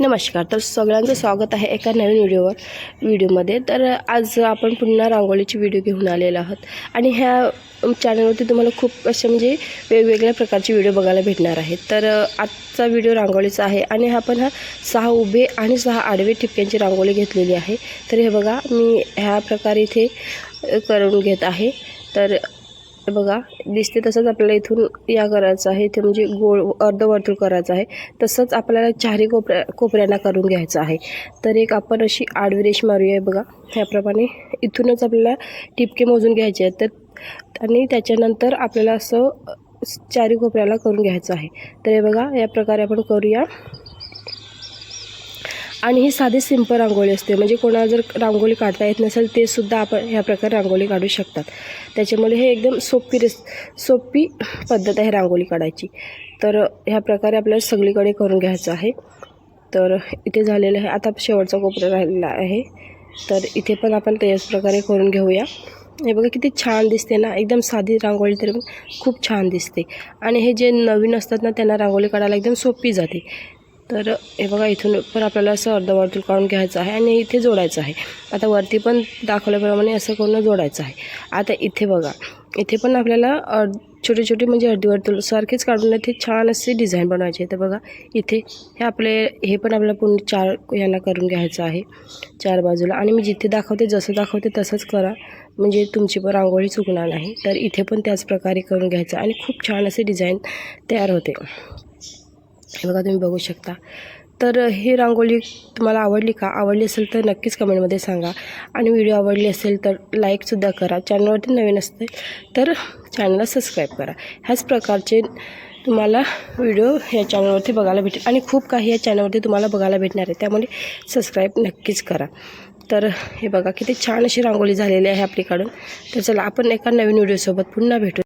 नमस्कार तर सगळ्यांचं स्वागत आहे एका नवीन व्हिडिओवर व्हिडिओमध्ये. तर आज आपण पुन्हा रांगोळीची व्हिडिओ घेऊन आलेलो आहोत. आणि ह्या चॅनलवरती तुम्हाला खूप असे म्हणजे वेगवेगळ्या प्रकारचे व्हिडिओ बघायला भेटणार आहेत. तर आजचा व्हिडिओ रांगोळीचा आहे आणि हा पण हा सहा उभे आणि सहा आडवे ठिपक्यांची रांगोळी घेतलेली आहे. तर हे बघा मी ह्या प्रकारे इथे करून घेत आहे. तर बघा दिसते तसंच आपल्याला इथून या करायचं आहे. इथे म्हणजे गोळ अर्धवर्तुळ करायचं आहे. तसंच आपल्याला चारही कोपऱ्या कोपऱ्यांना करून घ्यायचं आहे. तर एक आपण अशी आडवी रेष मारूया बघा. ह्याप्रमाणे इथूनच आपल्याला टिपके मोजून घ्यायचे आहेत. तर आणि त्याच्यानंतर आपल्याला असं चारही चारी कोपऱ्याला करून घ्यायचं आहे. तर हे बघा या प्रकारे आपण करूया. आणि ही साधी सिंपल रांगोळी असते. म्हणजे कोणाला जर रांगोळी काढता येत नसेल ते सुद्धा आपण ह्या प्रकारे रांगोळी काढू शकतात. त्याच्यामुळे हे एकदम सोपी रेस सोपी पद्धत आहे रांगोळी काढायची. तर ह्या प्रकारे आपल्याला सगळीकडे करून घ्यायचं आहे. तर इथे झालेलं आहे. आता शेवटचा कोपरा राहिलेला आहे. तर इथे पण आपण त्याच प्रकारे करून घेऊया. हे बघा किती छान दिसते ना. एकदम साधी रांगोळी तरी पण खूप छान दिसते. आणि हे जे नवीन असतात ना त्यांना रांगोळी काढायला एकदम सोपी जाते. तर हे बघा इथून पण आपल्याला असं अर्धवर्तुळ काढून घ्यायचं आहे आणि इथे जोडायचं आहे. आता वरती पण दाखवल्याप्रमाणे असं करून जोडायचं आहे. आता इथे बघा इथे पण आपल्याला अर्ध छोटे छोटे म्हणजे अर्धवर्तुळ सारखेच काढून इथे छान असे डिझाईन बनवायचे तर बघा इथे हे आपले हे पण आपल्याला पूर्ण चार यांना करून घ्यायचं आहे चार बाजूला. आणि मी जिथे दाखवते जसं दाखवते तसंच करा. म्हणजे तुमची पण रांगोळी चुकणार नाही. तर इथे पण त्याच प्रकारे करून घ्यायचं आणि खूप छान असे डिझाईन तयार होते. हे बघा तुम्ही बघू शकता. तर ही रांगोळी तुम्हाला आवडली का? आवडली असेल तर नक्कीच कमेंटमध्ये सांगा. आणि व्हिडिओ आवडली असेल तर लाईकसुद्धा करा. चॅनलवरती नवीन असते तर चॅनलला सबस्क्राईब करा. ह्याच प्रकारचे तुम्हाला व्हिडिओ या चॅनलवरती बघायला भेटेल. आणि खूप काही या चॅनलवरती तुम्हाला बघायला भेटणार आहे. त्यामुळे सबस्क्राईब नक्कीच करा. तर हे बघा किती छान अशी रांगोळी झालेली आहे आपलीकडून तर चला आपण एका नवीन व्हिडिओसोबत पुन्हा भेटू.